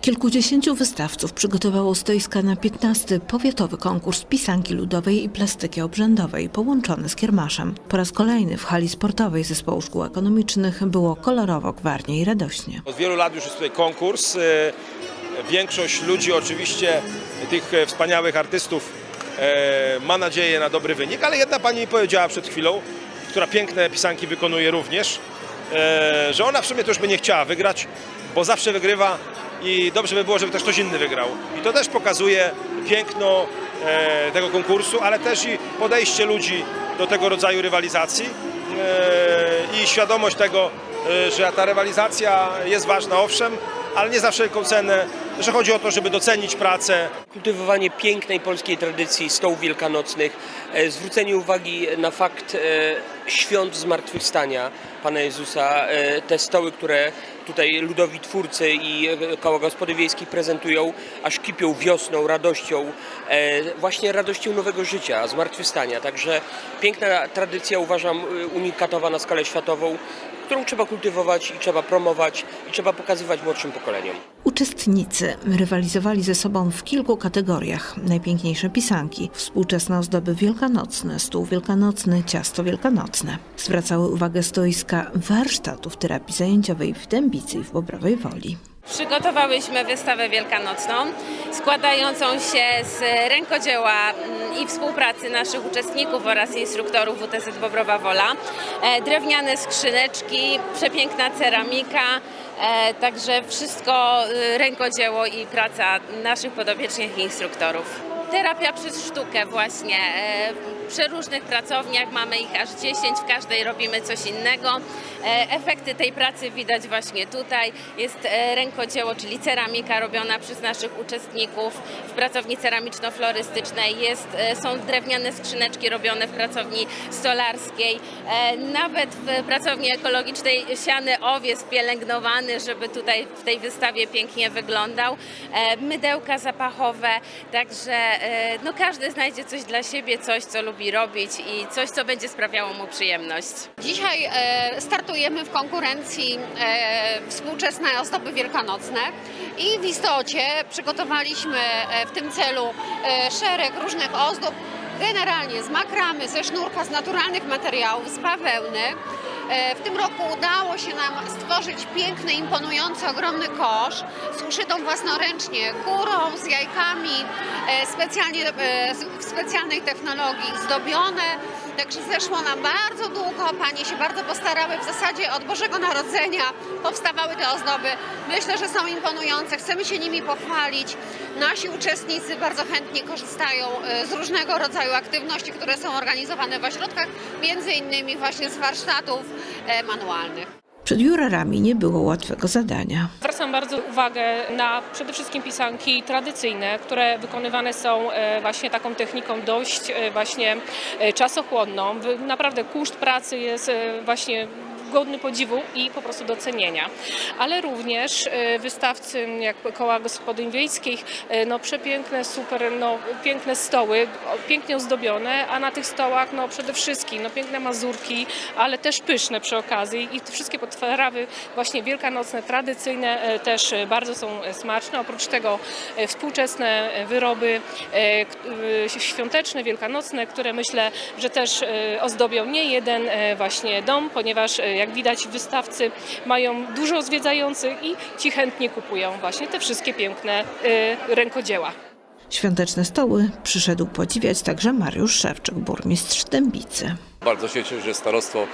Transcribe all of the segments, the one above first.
Kilkudziesięciu wystawców przygotowało stoiska na 15. powiatowy konkurs pisanki ludowej i plastyki obrzędowej połączony z kiermaszem. Po raz kolejny w hali sportowej Zespołu Szkół Ekonomicznych było kolorowo, gwarnie i radośnie. Od wielu lat już jest tutaj konkurs. E, Większość ludzi, oczywiście tych e, wspaniałych artystów, e, ma nadzieję na dobry wynik, ale jedna pani powiedziała przed chwilą, która piękne pisanki wykonuje również, że ona w sumie już by nie chciała wygrać, bo zawsze wygrywa i dobrze by było, żeby też ktoś inny wygrał. I to też pokazuje piękno e, tego konkursu, ale też i podejście ludzi do tego rodzaju rywalizacji e, i świadomość tego, e, że ta rywalizacja jest ważna, owszem, ale nie za wszelką cenę, że chodzi o to, żeby docenić pracę, kultywowanie pięknej polskiej tradycji stołów wielkanocnych, e, zwrócenie uwagi na fakt e, świąt zmartwychwstania Pana Jezusa, e, te stoły, które tutaj ludowi twórcy i koła gospody wiejskich prezentują, aż kipią wiosną, radością, właśnie radością nowego życia, zmartwychwstania. Także piękna tradycja, uważam, unikatowa na skalę światową, którą trzeba kultywować i trzeba promować i trzeba pokazywać młodszym pokoleniom. Uczestnicy rywalizowali ze sobą w kilku kategoriach. Najpiękniejsze pisanki, współczesne ozdoby wielkanocne, stół wielkanocny, ciasto wielkanocne. Zwracały uwagę stoiska warsztatów terapii zajęciowej w Dębicy i w Bobrowej Woli. Przygotowałyśmy wystawę wielkanocną składającą się z rękodzieła mm, i współpracy naszych uczestników oraz instruktorów WTZ Bobrowa Wola. E, Drewniane skrzyneczki, przepiękna ceramika, e, także wszystko y, rękodzieło i praca naszych podopiecznych i instruktorów. Terapia przez sztukę właśnie. W przeróżnych pracowniach mamy ich aż 10, w każdej robimy coś innego. E, Efekty tej pracy widać właśnie tutaj. Jest e, rękodzieło, czyli ceramika robiona przez naszych uczestników w pracowni ceramiczno-florystycznej. Jest, e, są drewniane skrzyneczki robione w pracowni stolarskiej. Nawet w pracowni ekologicznej siany owiec pielęgnowany, żeby tutaj w tej wystawie pięknie wyglądał. Mydełka zapachowe, także no każdy znajdzie coś dla siebie, coś co lubi robić i coś co będzie sprawiało mu przyjemność. Dzisiaj e, startujemy w konkurencji e, współczesne ozdoby wielkanocne i w istocie przygotowaliśmy e, w tym celu e, szereg różnych ozdób, generalnie z makramy, ze sznurka, z naturalnych materiałów, z bawełny. E, W tym roku udało się nam stworzyć piękny, imponujący, ogromny kosz z uszytą własnoręcznie górą, z jajkami, e, specjalnie, e, w specjalnej technologii zdobione. Także zeszło nam bardzo długo, panie się bardzo postarały. W zasadzie od Bożego Narodzenia powstawały te ozdoby. Myślę, że są imponujące, chcemy się nimi pochwalić. Nasi uczestnicy bardzo chętnie korzystają z różnego rodzaju aktywności, które są organizowane w ośrodkach, między innymi właśnie z warsztatów manualnych. Przed jurorami nie było łatwego zadania. Zwracam bardzo uwagę na przede wszystkim pisanki tradycyjne, które wykonywane są e, właśnie taką techniką dość e, właśnie e, czasochłonną. Naprawdę koszt pracy jest e, właśnie godny podziwu i po prostu docenienia. Ale również e, wystawcy jak koła gospodyń wiejskich, e, no przepiękne, super, no piękne stoły, pięknie ozdobione, a na tych stołach no przede wszystkim no piękne mazurki, ale też pyszne przy okazji i wszystkie potrawy właśnie wielkanocne, tradycyjne e, też bardzo są smaczne. Oprócz tego współczesne wyroby świąteczne, wielkanocne, które myślę, że też ozdobią nie jeden właśnie dom, ponieważ jak widać wystawcy mają dużo zwiedzających i ci chętnie kupują właśnie te wszystkie piękne e, rękodzieła. Świąteczne stoły przyszedł podziwiać także Mariusz Szewczyk, burmistrz Dębicy. Bardzo się cieszę, że starostwo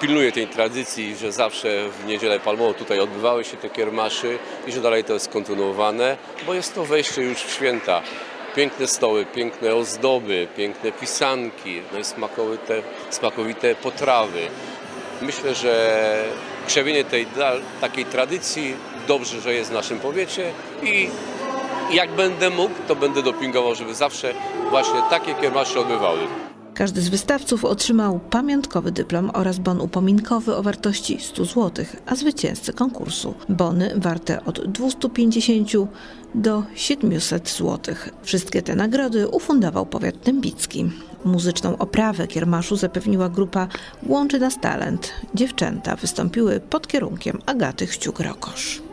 pilnuje tej tradycji, że zawsze w niedzielę palmową tutaj odbywały się te kiermaszy i że dalej to jest kontynuowane, bo jest to wejście już w święta. Piękne stoły, piękne ozdoby, piękne pisanki, no i smakowite, smakowite potrawy. Myślę, że krzewienie tej takiej tradycji dobrze, że jest w naszym powiecie i jak będę mógł, to będę dopingował, żeby zawsze właśnie takie kiermasze odbywały. Każdy z wystawców otrzymał pamiątkowy dyplom oraz bon upominkowy o wartości 100 zł, a zwycięzcy konkursu bony warte od 250 do 700 zł. Wszystkie te nagrody ufundował powiat dębicki. Muzyczną oprawę kiermaszu zapewniła grupa Łączy Nas Talent. Dziewczęta wystąpiły pod kierunkiem Agaty Chciuk-Rokosz.